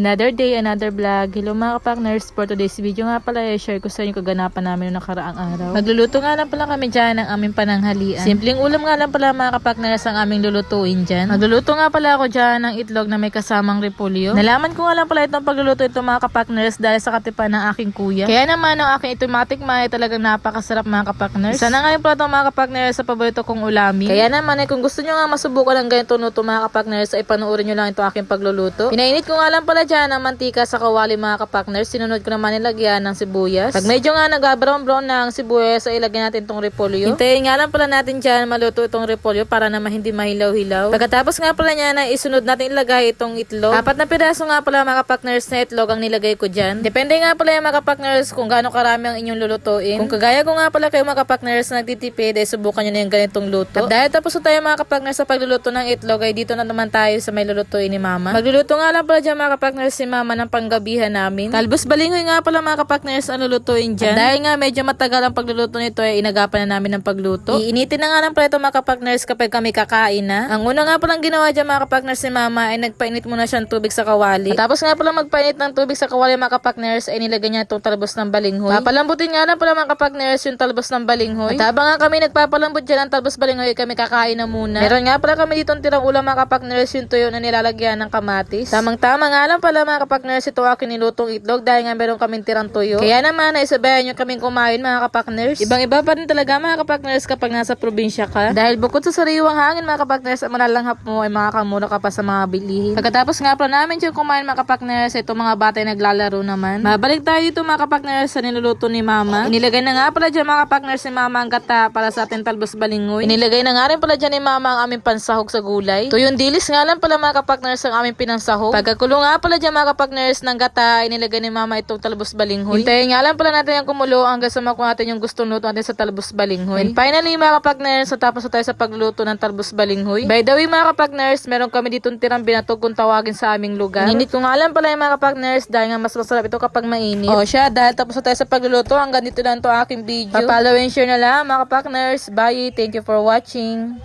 Another day, another vlog. Hello mga kapakners. For today's video nga pala, i-share ko sa inyo kaganapan namin noong nakaraang araw. Magluluto nga lang pala kami dyan ng aming pananghalian. Simpleng ulam nga lang pala mga kapakners ang aming lulutuin dyan. Magluluto nga pala ako dyan ng itlog na may kasamang repolyo. Nalaman ko nga lang pala itong pagluluto ito mga kapakners dahil sa katipan ng aking kuya. Kaya naman ang aking automatic ay talagang napakasarap mga kapakners. Sana nga yung pala itong mga kapakners sa paborito kong ulamin. Kaya naman eh, kung gusto nyo nga masubukan ng ganito luto mga kapakners ay panoorin nyo lang ito aking pagluluto. Pinainit ko nga lang pala dyan ang mantika sa kawali mga kapakners. Sinunod ko naman nilagyan ng sibuyas. Pag medyo nga nag-brown-brown na ang sibuyas ay ilagyan natin itong repolyo. Hintayin nga lang pala natin dyan maluto itong repolyo para naman hindi mahilaw-hilaw. Pagkatapos nga pala niya na isunod natin ilagay itong itlog. Apat na piraso nga pala mga kapakners na itlog ang nilagay ko dyan. Depende nga pala yung mga kapakners kung gaano karami ang inyong lulutuin. Kung kagaya ko nga pala kayo mga kapakners na nagtitipid ay subukan nyo na yung ganitong luto. At dahil tapos na tayo mga kapakners sa pagluluto ng itlog ay dito na naman tayo sa may lulutuin ni mama. Magluluto nga lang pala dyan mga kapakners si mama ng panggabihan namin. Talbos balingoy nga pala mga kapakners ang lulutuin dyan. At dahil nga medyo matagal ang pagluluto nito ay inagapan na namin ng pagluto. Iinitin na nga pala ito mga kapakners kapag kami kakain na. Ang una nga palang ginawa dyan mga kapakners ni mama ay nagpainit muna siya ng tubig sa kawali. At tapos nga pala magpainit ng tubig sa kawali mga kapakners ay nilagay niya itong talbos ng balinghoy. Papalambutin nga lang pala mga kapakners yung talbos ng balinghoy. At habang nga kami nagpapalambot dyan ng talbos balinghoy kami kakain na muna. Meron nga pala kami dito tirang ulam mga kapakners yung tuyo na nilalagyan ng kamatis. Tamang-tama nga lang pala mga kapakners ito aking nilutong itlog dahil nga meron kaming tirang tuyo. Kaya naman naisabayan nyo kaming kumain mga kapakners. Ibang-iba pa rin talaga mga kapakners kapag nasa probinsya ka. Dahil bukod sa sariwang hangin mga kapakners ang malalanghap mo ay makakamura ka pa sa mga bilihin. Pagkatapos nga pala namin yung kumain mga kapakners ito mga bata ay naglalaro naman. Babalik tayo dito mga kapakners sa niluluto ni mama. Inilagay na nga pala dyan mga kapakners ni mama ang gata para sa ating talbos balingoy. Inilagay na nga rin pala dyan ni mama ang aming pansahog sa gulay. Tuyong dilis nga lang pala mga kapakners ang aming pinansahog. Pagkakulo nga pala dyan mga kapakners ng gata, inilagay ni mama itong talbos balinghoy. Hintayin nga lang pala natin yung kumulo hanggang sa makuha natin yung gustong luto natin sa talbos balinghoy. And finally mga kapakners, natapos na tayo sa pagluluto ng talbos balinghoy. By the way mga kapakners, meron kami dito tirang binatog kung tawagin sa aming lugar. Ninit ko nga lang pala yung mga kapakners dahil nga mas masarap ito kapag mainit. O siya, dahil tapos na tayo sa pagluluto, hanggang dito lang to aking video. Papalo and share na lang mga kapakners. Bye! Thank you for watching.